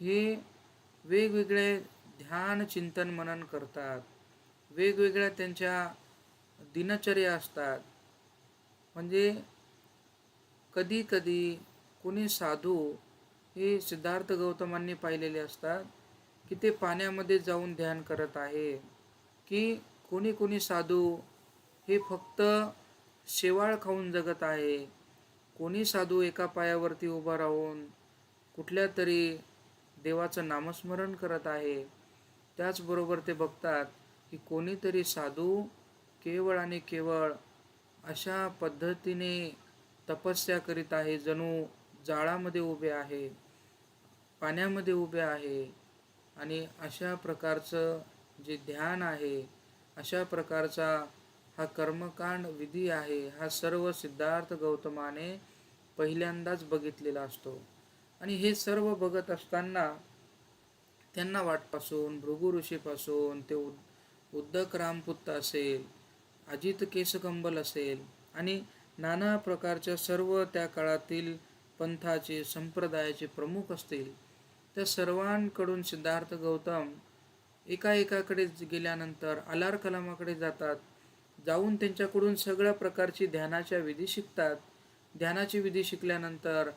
हे वेगवेगळे ध्यान चिंतन मनन करतात. वेगवेगळ्या त्यांच्या दिनचर्या असतात. म्हणजे कधी कधी कोणी साधू हे सिद्धार्थ गौतमांनी पाहिलेले असतात की ते पाण्यामध्ये जाऊन ध्यान करत आहे. की कोणी कोणी साधू हे फक्त शेवाळ खाऊन जगत आहे. कोणी साधू एका पायावरती उभा राहून कुठल्या तरी देवाचं नामस्मरण करत आहे. त्याचबरोबर ते बघतात की कोणीतरी साधू केवळ आणि केवळ अशा पद्धतीने तपस्या करीत आहे जणू जाळामध्ये उभे आहे पाण्यामध्ये उभे आहे आणि अशा प्रकारचं जे ध्यान आहे अशा प्रकारचा हा कर्मकांड विधी आहे हा सर्व सिद्धार्थ गौतमाने पहिल्यांदाच बघितलेला असतो. आणि हे सर्व बघत असताना त्यांना वाटपासून भृगु ऋषीपासून ते उद उद्धक रामपुत्त असेल अजित केसकंबल असेल आणि नाना प्रकारच्या सर्व त्या काळातील पंथाचे संप्रदायाचे प्रमुख असतील त्या सर्वांकडून सिद्धार्थ गौतम एका एकाकडे गेल्यानंतर अलार कलामाकडे जातात जाऊन त्यांच्याकडून सगळ्या प्रकारची ध्यानाच्या विधी शिकतात. ध्यानाची विधी शिकल्यानंतर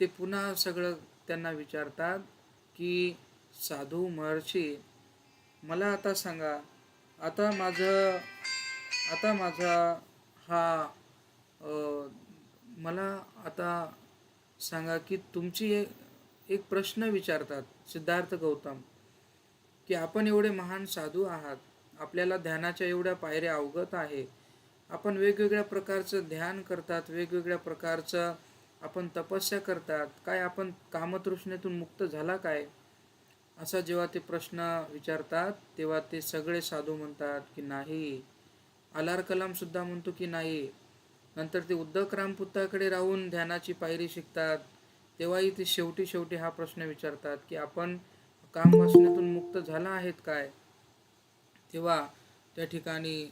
ते पुन्हा सगळं त्यांना विचारतात की साधू महर्षी मला आता सांगा आता माझं आता माझा हा मला आता सांगा की तुमची एक एक प्रश्न विचारतात सिद्धार्थ गौतम की आपण एवढे महान साधू आहात आपल्याला ध्यानाच्या एवढ्या पायऱ्या अवगत आहे आपण वेगवेगळ्या प्रकारचं ध्यान करतात वेगवेगळ्या प्रकारचं आपण तपस्या करतात काय आपण कामतृष्णेतून मुक्त झाला काय? असा जेव्हा ते प्रश्न विचारतात तेव्हा ते सगळे साधू म्हणतात की नाही. अलार कलाम सुद्धा म्हणतो की नाही. नंतर ते उद्धव रामपुत्ताकडे राहून ध्यानाची पायरी शिकतात. तेव्हाही ते शेवटी शेवटी हा प्रश्न विचारतात की आपण कामवासनेतून मुक्त झाला आहेत काय? तेव्हा त्या ठिकाणी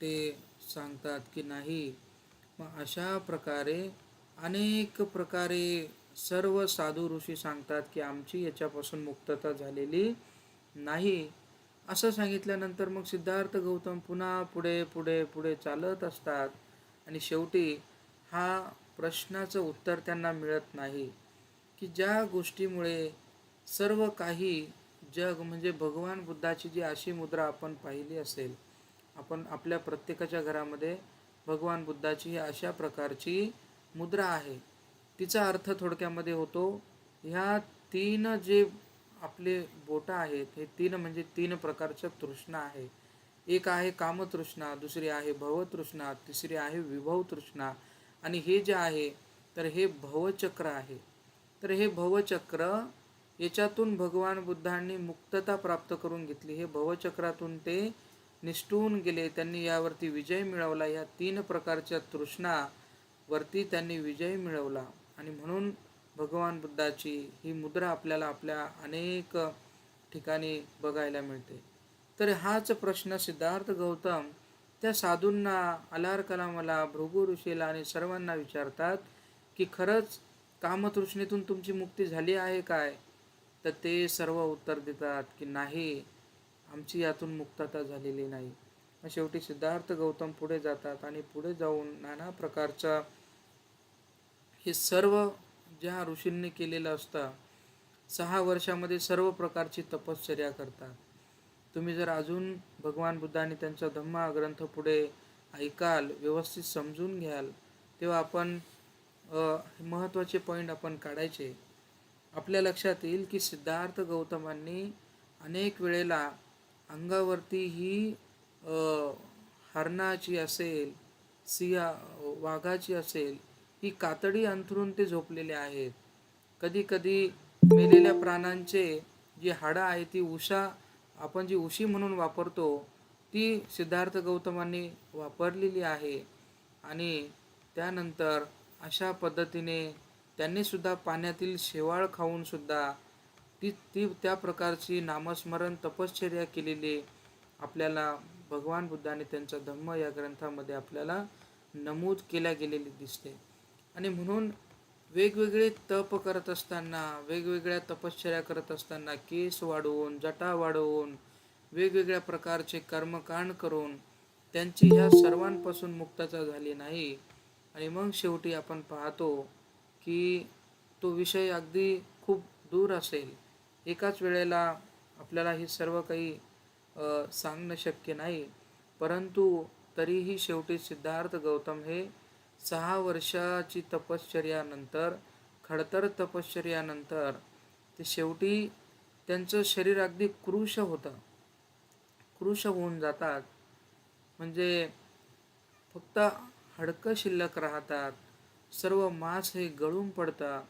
ते सांगतात की नाही. मग अशा प्रकारे अनेक प्रकारे सर्व साधू ऋषी सांगतात की आमची याच्यापासून मुक्तता झालेली नाही. असं सांगितल्यानंतर मग सिद्धार्थ गौतम पुन्हा पुढे पुढे पुढे चालत असतात आणि शेवटी हा प्रश्नाचं उत्तर त्यांना मिळत नाही की ज्या गोष्टीमुळे सर्व काही जग म्हणजे भगवान बुद्धाची जी अशी मुद्रा आपण पाहिली असेल आपण आपल्या प्रत्येकाच्या घरामध्ये भगवान बुद्धाची ही अशा प्रकारची मुद्रा आहे. तिचा अर्थ थोडक्यामध्ये होतो ह्या तीन जे आपले बोटं आहेत हे तीन म्हणजे तीन प्रकारच्या तृष्णा आहे. एक आहे कामतृष्णा दुसरी आहे भवतृष्णा तिसरी आहे विभव तृष्णा आणि हे जे आहे तर हे भवचक्र आहे. तर हे भवचक्र याच्यातून भगवान बुद्धांनी मुक्तता प्राप्त करून घेतली. हे भवचक्रातून ते निष्ठून गेले. त्यांनी यावरती विजय मिळवला. या तीन प्रकारच्या तृष्णा वरती त्यांनी विजय मिळवला. आणि म्हणून भगवान बुद्धाची ही मुद्रा आपल्याला आपल्या अनेक ठिकाणी बघायला मिळते. तर हाच प्रश्न सिद्धार्थ गौतम त्या साधूंना अलार कलामला भृगु ऋषीला आणि सर्वांना विचारतात की खरंच कामतृष्णेतून तुमची मुक्ती झाली आहे काय? तर ते सर्व उत्तर देतात की नाही आमची यातून मुक्तता झालेली नाही. शेवटी सिद्धार्थ गौतम पुढे जातात आणि पुढे जाऊन नाना प्रकारचा हे सर्व ज्या ऋषींनी केलेलं असतं सहा वर्षामध्ये सर्व प्रकारची तपश्चर्या करतात. तुम्ही जर अजून भगवान बुद्धाने त्यांचा धम्मा ग्रंथ पुढे ऐकाल व्यवस्थित समजून घ्याल तेव्हा आपण महत्त्वाचे पॉईंट आपण काढायचे. आपल्या लक्षात येईल की सिद्धार्थ गौतमांनी अनेक वेळेला अंगावरती ही हरणाची असेल सिया वाघाची असेल ही कातडी अंथरून ते झोपलेले आहेत. कधी कधी मेलेल्या प्राण्यांचे जी हाडं आहे ती उषा आपण जी उशी म्हणून वापरतो ती सिद्धार्थ गौतमांनी वापरलेली आहे. आणि त्यानंतर अशा पद्धतीने त्यांनीसुद्धा पाण्यातील शेवाळ खाऊनसुद्धा ती ती त्या प्रकारची नामस्मरण तपश्चर्या केलेली आपल्याला भगवान बुद्धाने त्यांचा धम्म या ग्रंथामध्ये आपल्याला नमूद केल्या गेलेली दिसते. आणि म्हणून वेगवेगळे तप करत असताना वेगवेगळ्या तपश्चर्या करत असताना केस वाढवून जटा वाढवून वेगवेगळ्या प्रकारचे कर्मकांड करून त्यांची ह्या सर्वांपासून मुक्तता झाली नाही. आणि मग शेवटी आपण पाहतो की तो विषय अगदी खूप दूर असेल. एकाच वेळेला आपल्याला हे सर्व काही सांगणं शक्य नाही. परंतु तरीही शेवटी सिद्धार्थ गौतम हे सहा वर्षाची तपश्चर्यानंतर खडतर तपश्चर्यानंतर ते शेवटी त्यांचं शरीर अगदी कृश होतं. कृश होऊन जातात. म्हणजे फक्त हडकं शिल्लक राहतात. सर्व मांस हे गळून पडतं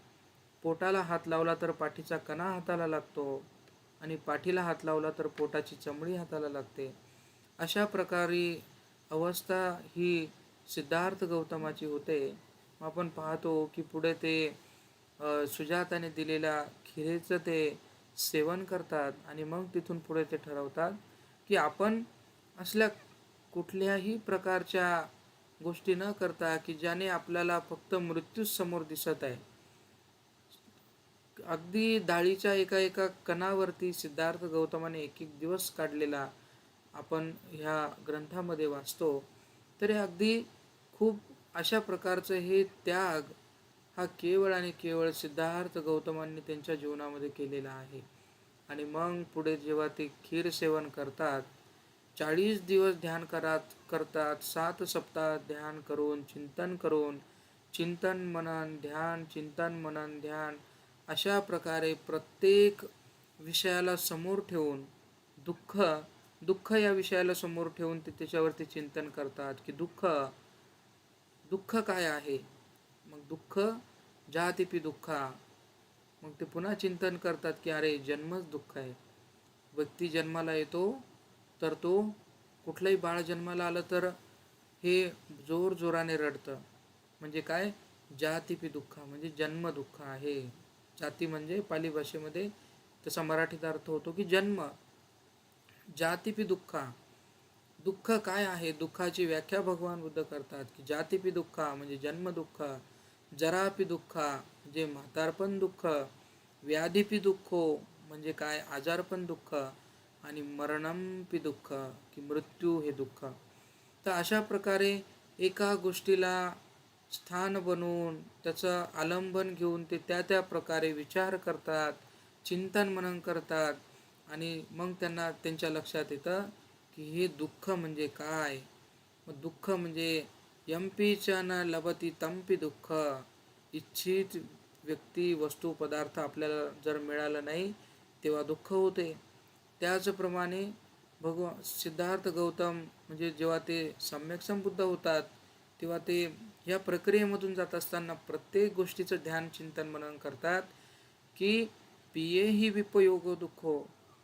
पोटाला हात लावला तर पाठीचा कणा हाताला लागतो आणि पाठीला हात लावला तर पोटाची चमडी हाताला लागते. अशा प्रकारे अवस्था ही सिद्धार्थ गौतमाची होते. मग आपण पाहतो की पुढे ते सुजाताने दिलेल्या खिरेचं ते सेवन करतात आणि मग तिथून पुढे ते ठरवतात की आपण असल्या कुठल्याही प्रकारच्या गोष्टी न करता की ज्याने आपल्याला फक्त मृत्यूच समोर दिसत आहे. अगदी डाळीच्या एका एका कणावरती सिद्धार्थ गौतमाने एक एक दिवस काढलेला आपण ह्या ग्रंथामध्ये वाचतो. तर हे अगदी खूप अशा प्रकारचं हे त्याग हा केवळ आणि केवळ सिद्धार्थ गौतमांनी त्यांच्या जीवनामध्ये केलेला आहे. आणि मग पुढे जेव्हा ते खीर सेवन करतात चाळीस दिवस ध्यान करात करतात सात सप्ताह ध्यान करून चिंतन करून चिंतन मनन ध्यान चिंतन मनन ध्यान अशा प्रकारे प्रत्येक विषयाला समोर ठेवून दुःख दुःख या विषयाला समोर ठेवून ते त्याच्यावरती चिंतन करतात. की दुःख दुःख काय आहे? मग दुःख जातिपी दुःखा. मग ते पुन्हा चिंतन करतात की अरे जन्मच दुःख आहे. व्यक्ती जन्माला येतो तर तो कुठलंही बाळ जन्माला आलं तर हे जोर जोराने रडतं. म्हणजे काय? जातिपी दुःख म्हणजे जन्म दुःख आहे. जाती म्हणजे पाली भाषेमध्ये तसा मराठीत अर्थ होतो की जन्म. जातिपी दुःखा. दुःख काय आहे? दुःखाची व्याख्या भगवान बुद्ध करतात की जातीपी दुःखा म्हणजे जन्म दुःख जरापी दुःखा म्हणजे म्हातारपण दुःख व्याधीपी दुःख म्हणजे काय? आजारपण दुःख आणि मरणमपी दुःख की मृत्यू हे दुःख. तर अशा प्रकारे एका गोष्टीला स्थान बनवून त्याचं आलंबन घेऊन ते त्या त्या प्रकारे विचार करतात चिंतन मनन करतात आणि मग त्यांना त्यांच्या लक्षात येतं की हे दुःख म्हणजे काय? मग दुःख म्हणजे यंपीच्या न लभती तंपी दुःख. इच्छित व्यक्ती वस्तू पदार्थ आपल्याला जर मिळालं नाही तेव्हा दुःख होते. त्याचप्रमाणे भगवान सिद्धार्थ गौतम म्हणजे जेव्हा ते सम्यक संबुद्ध होतात तेव्हा ते या प्रक्रियेमधून जात असताना प्रत्येक गोष्टीचं ध्यान चिंतन मनन करतात की पिये ही विपयोग दुःख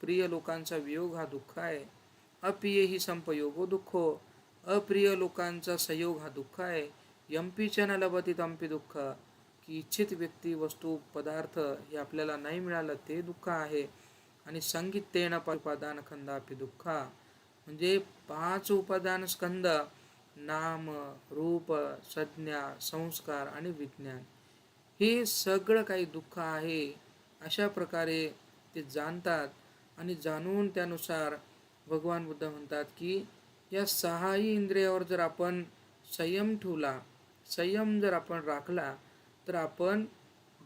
प्रिय लोकांचा वियोग हा दुःख आहे. अप्रिय ही संपयोगो हो दुःखो. अप्रिय लोकांचा संयोग हा दुःख आहे. यंपीच्या न लभती तंपी दुःख. की इच्छित व्यक्ती वस्तू पदार्थ हे आपल्याला नाही मिळालं ते दुःख आहे. आणि संगीत तेन उपादान खंदापी दुःखा. म्हणजे पाच उपादान स्कंद नाम रूप संज्ञा संस्कार आणि विज्ञान. हे सगळं काही दुःख आहे. अशा प्रकारे ते जाणतात आणि जाणून त्यानुसार भगवान बुद्ध म्हणतात की या सहाही इंद्रियावर जर आपण संयम ठेवला संयम जर आपण राखला तर आपण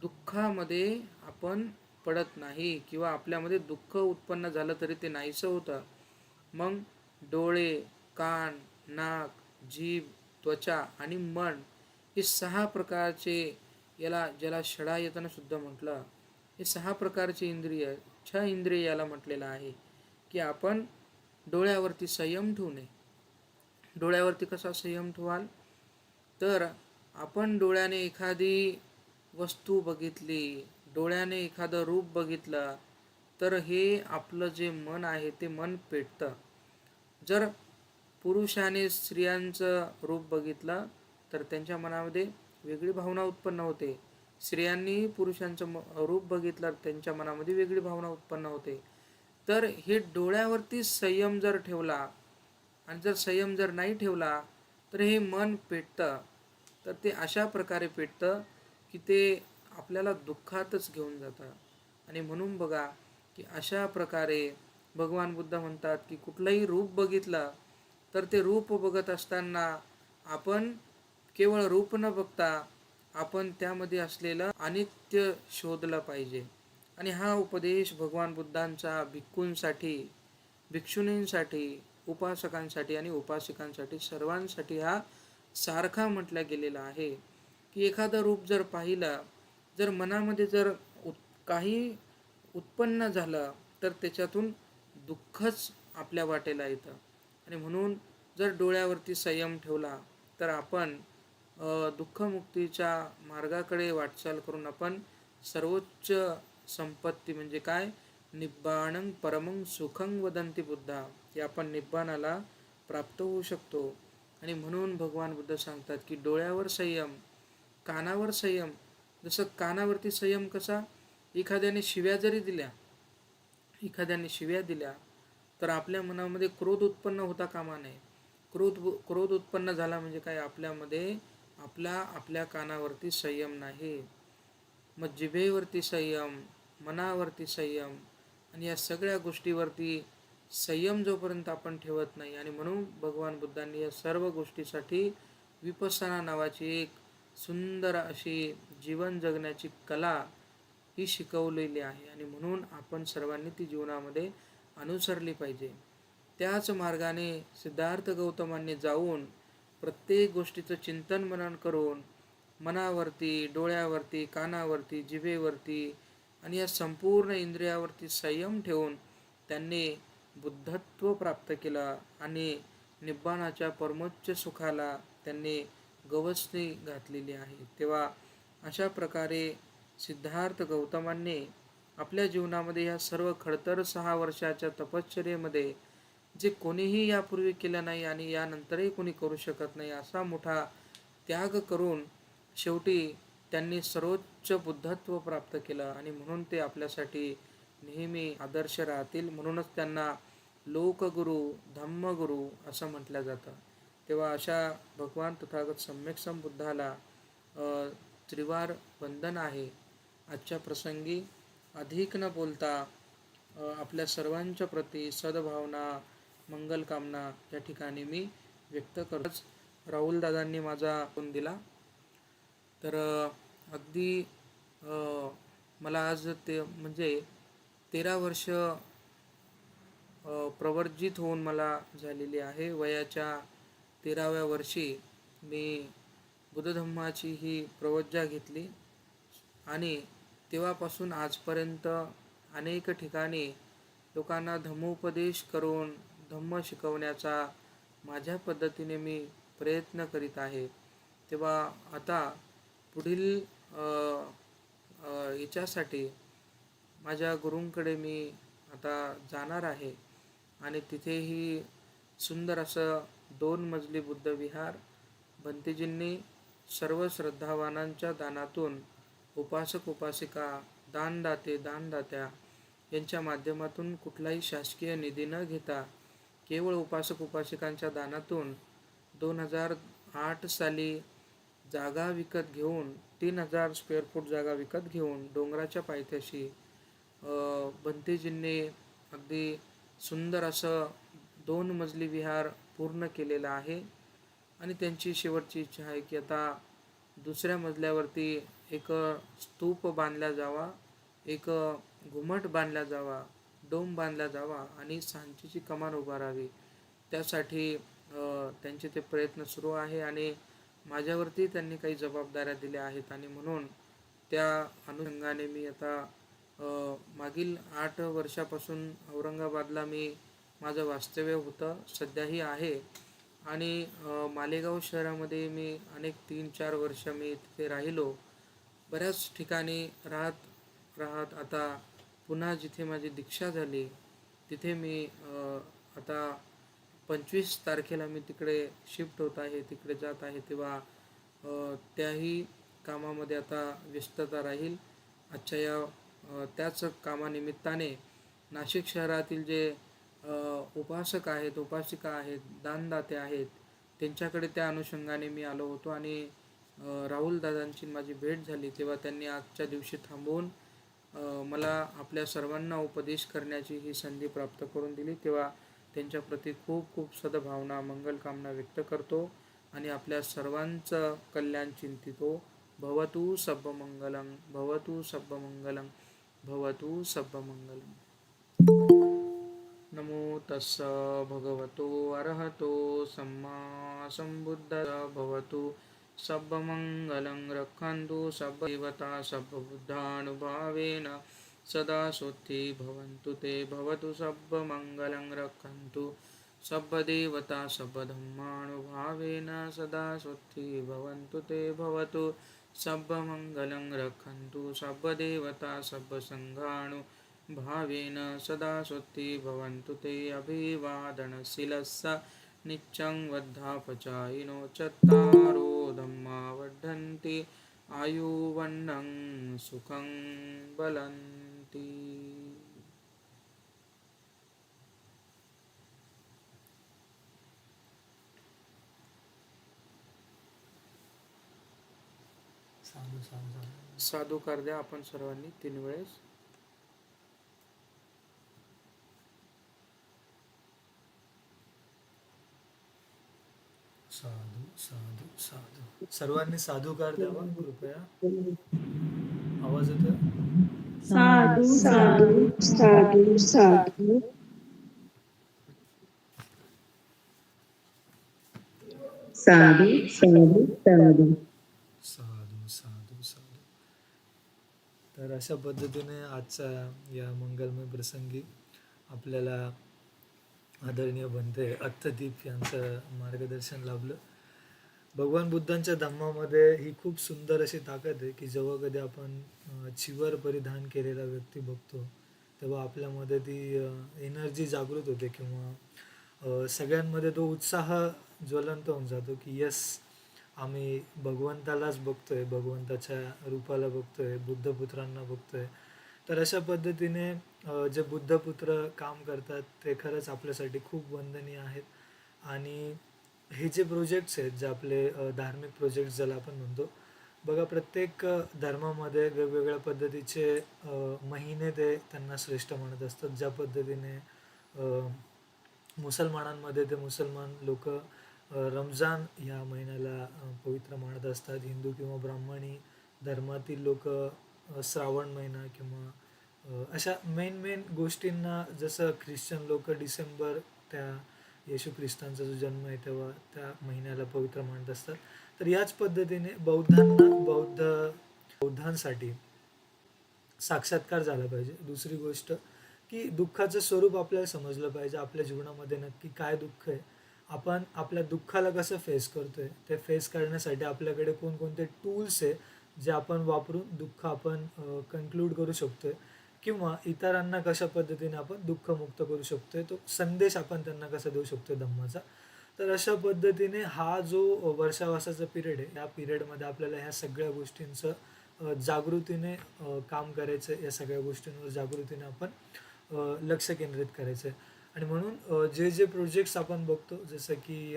दुःखामध्ये आपण पडत नाही किंवा आपल्यामध्ये दुःख उत्पन्न झालं तरी ते नाहीसं होतं. मग डोळे कान नाक जीभ त्वचा आणि मन हे सहा प्रकारचे याला ज्याला षडायतन शुद्ध म्हटलं हे सहा प्रकारचे इंद्रिय छ इंद्रिय याला म्हटलेलं आहे की आपण डोळ्यावरती संयम ठेवणे डोळ्यावरती कसा संयम ठेवाल? तर आपण डोळ्याने एखादी वस्तू बघितली डोळ्याने एखादं रूप बघितलं तर हे आपलं जे मन आहे ते मन पेटतं. जर पुरुषाने स्त्रियांचं रूप बघितलं तर त्यांच्या मनामध्ये वेगळी भावना उत्पन्न होते. स्त्रियांनी पुरुषांचं म- रूप बघितलं त्यांच्या मनामध्ये वेगळी भावना उत्पन्न होते. तर हे डोळ्यावरती संयम जर ठेवला आणि जर संयम जर नाही ठेवला तर हे मन पेटतं. तर ते अशा प्रकारे पेटतं की ते आपल्याला दुःखातच घेऊन जातं. आणि म्हणून बघा की अशा प्रकारे भगवान बुद्ध म्हणतात की कुठलंही रूप बघितलं तर ते रूप बघत असताना आपण केवळ रूप न बघता आपण त्यामध्ये असलेलं अनित्य शोधलं पाहिजे. आणि हा उपदेश भगवान बुद्धांचा भिक्खूंसाठी भिक्षुणींसाठी उपासकांसाठी आणि उपासिकांसाठी सर्वांसाठी हा सारखा म्हटला गेलेला आहे. की एखादं रूप जर पाहिलं जर मनामध्ये जर उत काही उत्पन्न झालं तर त्याच्यातून दुःखच आपल्या वाटेला येतं. आणि म्हणून जर डोळ्यावरती संयम ठेवला तर आपण दुःखमुक्तीच्या मार्गाकडे वाटचाल करून आपण सर्वोच्च संपत्ती म्हणजे काय? निब्बाणं परमं सुखं वदंती बुद्धा. की आपण निब्बाणाला प्राप्त होऊ शकतो. आणि म्हणून भगवान बुद्ध सांगतात की डोळ्यावर संयम कानावर संयम. जसं कानावरती संयम कसा? एखाद्याने शिव्या जरी दिल्या एखाद्याने शिव्या दिल्या तर आपल्या मनामध्ये क्रोध उत्पन्न होता कामा नये. क्रोध क्रोध उत्पन्न झाला म्हणजे काय? आपल्यामध्ये आपला आपल्या कानावरती संयम नाही. मग जिभेवरती संयम मनावरती संयम आणि या सगळ्या गोष्टीवरती संयम जोपर्यंत आपण ठेवत नाही आणि म्हणून भगवान बुद्धांनी या सर्व गोष्टीसाठी विपसना नावाची एक सुंदर अशी जीवन जगण्याची कला ही शिकवलेली आहे. आणि म्हणून आपण सर्वांनी ती जीवनामध्ये अनुसरली पाहिजे. त्याच मार्गाने सिद्धार्थ गौतमांनी जाऊन प्रत्येक गोष्टीचं चिंतन मनन करून मनावरती डोळ्यावरती कानावरती जिभेवरती आणि या संपूर्ण इंद्रियावरती संयम ठेवून त्यांनी बुद्धत्व प्राप्त केलं आणि निब्बाणाच्या परमोच्च सुखाला त्यांनी गवसणी घातलेली आहे. तेव्हा अशा प्रकारे सिद्धार्थ गौतमांनी आपल्या जीवनामध्ये या सर्व खडतर सहा वर्षाच्या तपश्चर्येमध्ये जे कोणीही यापूर्वी केलं नाही आणि यानंतरही कोणी करू शकत नाही असा मोठा त्याग करून शेवटी त्यांनी सर्वोच्च बुद्धत्व प्राप्त केलं आणि म्हणून ते आपल्यासाठी नेहमी आदर्श राहतील. म्हणूनच त्यांना लोकगुरु धम्मगुरु असं म्हटलं जातं. तेव्हा अशा भगवान तथागत सम्यक संबुद्धाला त्रिवार वंदन आहे. आजच्या प्रसंगी अधिक न बोलता आपल्या सर्वांच्या प्रती सद्भावना मंगलकामना या ठिकाणी मी व्यक्त करतोच. राहुल दादांनी माझा फोन दिला. तर अगदी मला आज ते म्हणजे तेरा वर्ष प्रवर्जित होऊन मला झालेली आहे. वयाच्या तेराव्या वर्षी मी बुद्धधम्माची ही प्रवज्जा घेतली आणि तेव्हापासून आजपर्यंत अनेक ठिकाणी लोकांना धम्मोपदेश करून धम्म शिकवण्याचा माझ्या पद्धतीने मी प्रयत्न करीत आहे. तेव्हा आता पुढील याच्यासाठी माझ्या गुरूंकडे मी आता जाणार आहे. आणि तिथेही सुंदर असं दोन मजली बुद्ध विहार सर्व श्रद्धावानांच्या दानातून उपासक उपासिका दानदाते दानदात्या यांच्या माध्यमातून कुठलाही शासकीय निधी न घेता केवळ उपासक उपासिकांच्या दानातून दोन हजार आठ साली जागा विकत घेऊन तीन हजार स्क्वेअर फूट जागा विकत घेऊन डोंगराच्या पायथ्याशी अ, अगदी सुंदर असं दोन मजली विहार पूर्ण केलेलं आहे. आणि त्यांची शेवटची इच्छा आहे की आता दुसऱ्या मजल्यावरती एक स्तूप बांधला जावा एक घुमट बांधला जावा डोम बांधला जावा आणि सांचीची कमान उभारावी. त्यासाठी त्यांचे ते प्रयत्न सुरू आहे आणि माझ्यावरती त्यांनी काही जबाबदाऱ्या दिल्या आहेत आणि म्हणून त्या अनुषंगाने मी आता मागील आठ वर्षापासून औरंगाबादला मी माझं वास्तव्य होतं सध्याही आहे. आणि मालेगाव शहरामध्ये मी अनेक तीन चार वर्ष मी तिथे राहिलो. बऱ्याच ठिकाणी राहत राहत आता पुन्हा जिथे माझी दीक्षा झाली तिथे मी आता पंचवीस तारखेला मी तिकडे शिफ्ट होत आहे तिकडे जात आहे तेव्हा त्याही कामामध्ये आता व्यस्तता राहील. आजच्या या त्याच कामानिमित्ताने नाशिक शहरातील जे उपासक आहेत उपासिका आहेत दानदाते आहेत त्यांच्याकडे त्या अनुषंगाने मी आलो होतो आणि राहुल दादांची माझी भेट झाली तेव्हा त्यांनी आजच्या दिवशी थांबवून मला आपल्या सर्वांना उपदेश करण्याची ही संधी प्राप्त करून दिली. तेव्हा त्यांच्याप्रती खूप खूप सद्भावना मंगलकामना व्यक्त करतो आणि आपल्या सर्वांचं कल्याण चिंतितो. भवतु सब्बमंगलं भवतु सब्बमंगलं भवतु सब्बमंगलम्. नमो तस्स भगवतो अर्हतो सम्मा सम्बुद्ध भवतु सब्बमङ्गलं रक्षन्तु सब्बदेवता सब्बबुद्धानुभावेन सदा सोत्थी भवन्तु ते भवतु सब्बमङ्गलं रक्षन्तु। सब्बदेवता सब्बधम्मानुभावेन सदा सोत्थी भवन्तु ते भवतु सब्बमङ्गलं रक्षन्तु। सब्बदेवता सब्बसङ्घाणु भावेन सदा सोत्थी भवन्तु ते अभिवादनशिलस्स नित्यं वद्धापचायिनो चत्तारो धम्मा वर्धन्ति। आयुवन्नं सुखं बलन्ति साधू साधू साधू. द्या आपण सर्वांनी तीन वेळेस. साधू साधू साधू. सर्वांनी साधूकार द्यावा कृपया. आवाज येतोय? साधू साधू साधू साधू. साधू साधू साधू. साधू साधू साधू. तर अशा पद्धतीने आजच्या या मंगलमय प्रसंगी आपल्याला आदरणीय बनते अत्तदीप यांचं मार्गदर्शन लाभलं. भगवान बुद्धांच्या धम्मामध्ये ही खूप सुंदर अशी ताकद आहे की जेव्हा कधी आपण चिवर परिधान केलेला व्यक्ती बघतो तेव्हा आपल्यामध्ये ती एनर्जी जागृत होते किंवा सगळ्यांमध्ये तो उत्साह ज्वलंत होऊन जातो की यस आम्ही भगवंतालाच बघतोय भगवंताच्या रूपाला बघतोय बुद्धपुत्रांना बघतोय. तर अशा पद्धतीने जे बुद्धपुत्र काम करतात ते खरंच आपल्यासाठी खूप वंदनीय आहेत. आणि हे जे प्रोजेक्ट्स आहेत जे आपले धार्मिक प्रोजेक्ट्स ज्याला आपण म्हणतो बघा प्रत्येक धर्मामध्ये वेगवेगळ्या पद्धतीचे महिने ते त्यांना श्रेष्ठ म्हणत असतात. ज्या पद्धतीने मुसलमानांमध्ये ते मुसलमान लोक रमजान ह्या महिन्याला पवित्र मानत असतात. हिंदू किंवा ब्राह्मणी धर्मातील लोक श्रावण महिना किंवा अशा मेन मेन गोष्टींना जसं ख्रिश्चन लोक डिसेंबर त्या येशू ख्रिस्तांचा जो जन्म आहे तेव्हा त्या महिन्याला पवित्र मानत असतात. तर याच पद्धतीने बौद्धांना बौद्ध बौद्धांसाठी साक्षात्कार झाला पाहिजे. दुसरी गोष्ट की दुःखाचं स्वरूप आपल्याला समजलं पाहिजे. आपल्या जीवनामध्ये नक्की काय दुःख आहे? आपण आपल्या दुःखाला कसं फेस करतोय? ते फेस करण्यासाठी आपल्याकडे कोणकोणते टूल्स आहे जे आपण वापरून दुःख आपण कन्क्लूड करू शकतोय? किंवा इतरांना कशा पद्धतीने आपण दुःखमुक्त करू शकतोय तो संदेश आपण त्यांना कसा देऊ शकतोय धम्माचा? तर अशा पद्धतीने हा जो वर्षावासाचा पिरियड आहे या पिरियडमध्ये आपल्याला ह्या सगळ्या गोष्टींचं जागृतीने काम करायचं आहे या सगळ्या गोष्टींवर जागृतीने आपण लक्ष केंद्रित करायचं आहे आणि म्हणून जे जे प्रोजेक्ट्स आपण बघतो जसं की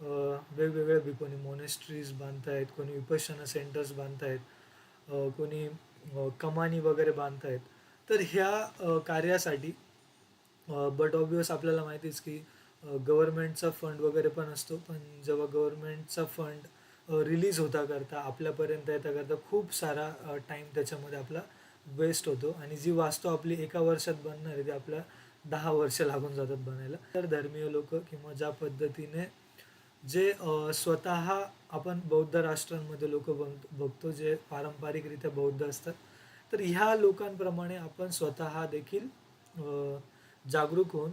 वेगवेगळ्या बी कोणी मोनेस्ट्रीज बांधतायत कोणी विपश्यना सेंटर्स बांधतायत कोणी कमानी वगैरे बांधतायत तर ह्या कार्यासाठी बट ऑब्वियस आपल्याला माहितीच की गव्हर्नमेंटचा फंड वगैरे पण असतो. पण जेव्हा गव्हर्नमेंटचा फंड रिलीज होता करता आपल्यापर्यंत येता करता खूप सारा टाईम त्याच्यामध्ये आपला वेस्ट होतो. आणि जी वास्तू आपली एका वर्षात बनणार आहे ती आपल्या दहा वर्ष लागून जातात बनायला. तर धर्मीय लोक किंवा ज्या पद्धतीने जे स्वतः आपण बौद्ध राष्ट्रांमध्ये लोक बघतो जे पारंपरिकरित्या बौद्ध असतात तर ह्या लोकांप्रमाणे आपण स्वतः देखील जागरूक होऊन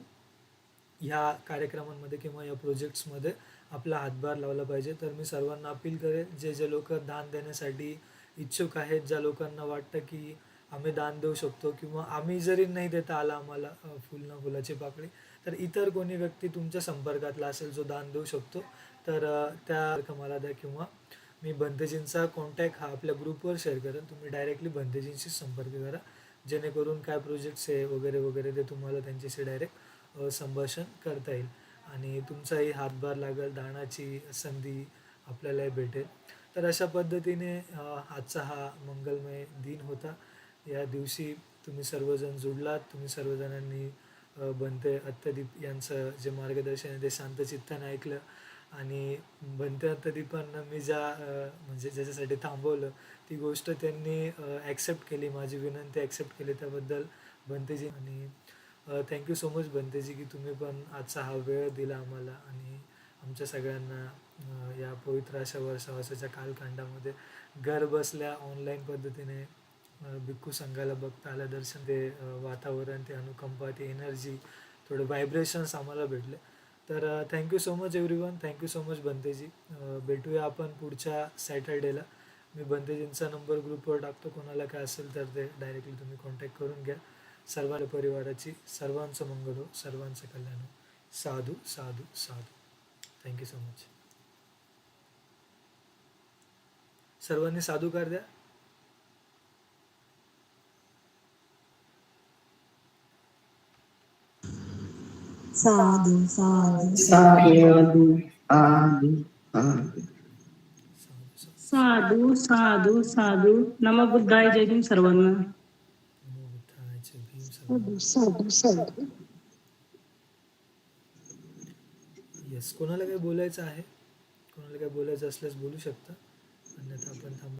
ह्या कार्यक्रमांमध्ये किंवा या प्रोजेक्ट्समध्ये आपला हातभार लावला पाहिजे. तर मी सर्वांना अपील करेन जे जे लोक दान देण्यासाठी इच्छुक आहेत ज्या लोकांना वाटतं की आम्ही दान देऊ शकतो किंवा आम्ही जरी नाही देता आला आम्हाला फुल ना फुलाची पाकळी तर इतर कोणी व्यक्ती तुमच्या संपर्कातला असेल जो दान देऊ शकतो तर त्या मला द्या किंवा मी भंतेजींचा कॉन्टॅक्ट हा आपल्या ग्रुपवर शेअर करेन. तुम्ही डायरेक्टली भंतेजींशी संपर्क करा. जेणेकरून काय प्रोजेक्ट्स आहे वगैरे वगैरे ते तुम्हाला त्यांच्याशी डायरेक्ट संभाषण करता येईल. आणि तुमचाही हातभार लागेल दानाची संधी आपल्यालाही भेटेल. तर अशा पद्धतीने आजचा हा मंगलमय दिन होता. या दिवशी तुम्ही सर्वजण जुडलात. तुम्ही सर्वजणांनी बनते अत्यदीप यांचं जे मार्गदर्शन आहे ते शांतचित्तानं ऐकलं. आणि बनते अत्तदीपांना मी ज्या म्हणजे ज्याच्यासाठी थांबवलं ती गोष्ट त्यांनी ॲक्सेप्ट केली. माझी विनंती ॲक्सेप्ट केली त्याबद्दल बनतेजी आणि थँक्यू सो मच बनतेजी की तुम्ही पण आजचा हा वेळ दिला आम्हाला आणि आमच्या सगळ्यांना या पवित्र अशा वर्षावासाच्या कालखंडामध्ये घर बसल्या ऑनलाईन पद्धतीने भिक्खू संघाला बघता आलं दर्शन ते वातावरण ते अनुकंपा ते एनर्जी थोडं व्हायब्रेशन्स आम्हाला भेटले. तर thank you so much everyone thank you so much बंतेजी भेटूया आपण पुढच्या सॅटर्डेला. मी बंदेजींचा नंबर ग्रुपवर टाकतो. कोणाला काय असेल तर ते डायरेक्टली तुम्ही कॉन्टॅक्ट करून घ्या. सर्वांच्या परिवाराची सर्वांचं मंगल हो सर्वांचं कल्याण हो. साधू साधू साधू. थँक्यू सो मच सर्वांनी साधू कर द्या. साधू साधू। साधू साधू साधू। साधू साधू साधू। साधू साधू नम बुद्धाय जय भीम सर्वांना। सर्व साधू साधू। येस कोणाला काही बोलायचं आहे? कोणाला काही बोलायचं असल्यास बोलू शकता. अन्यथा आपण थांबू.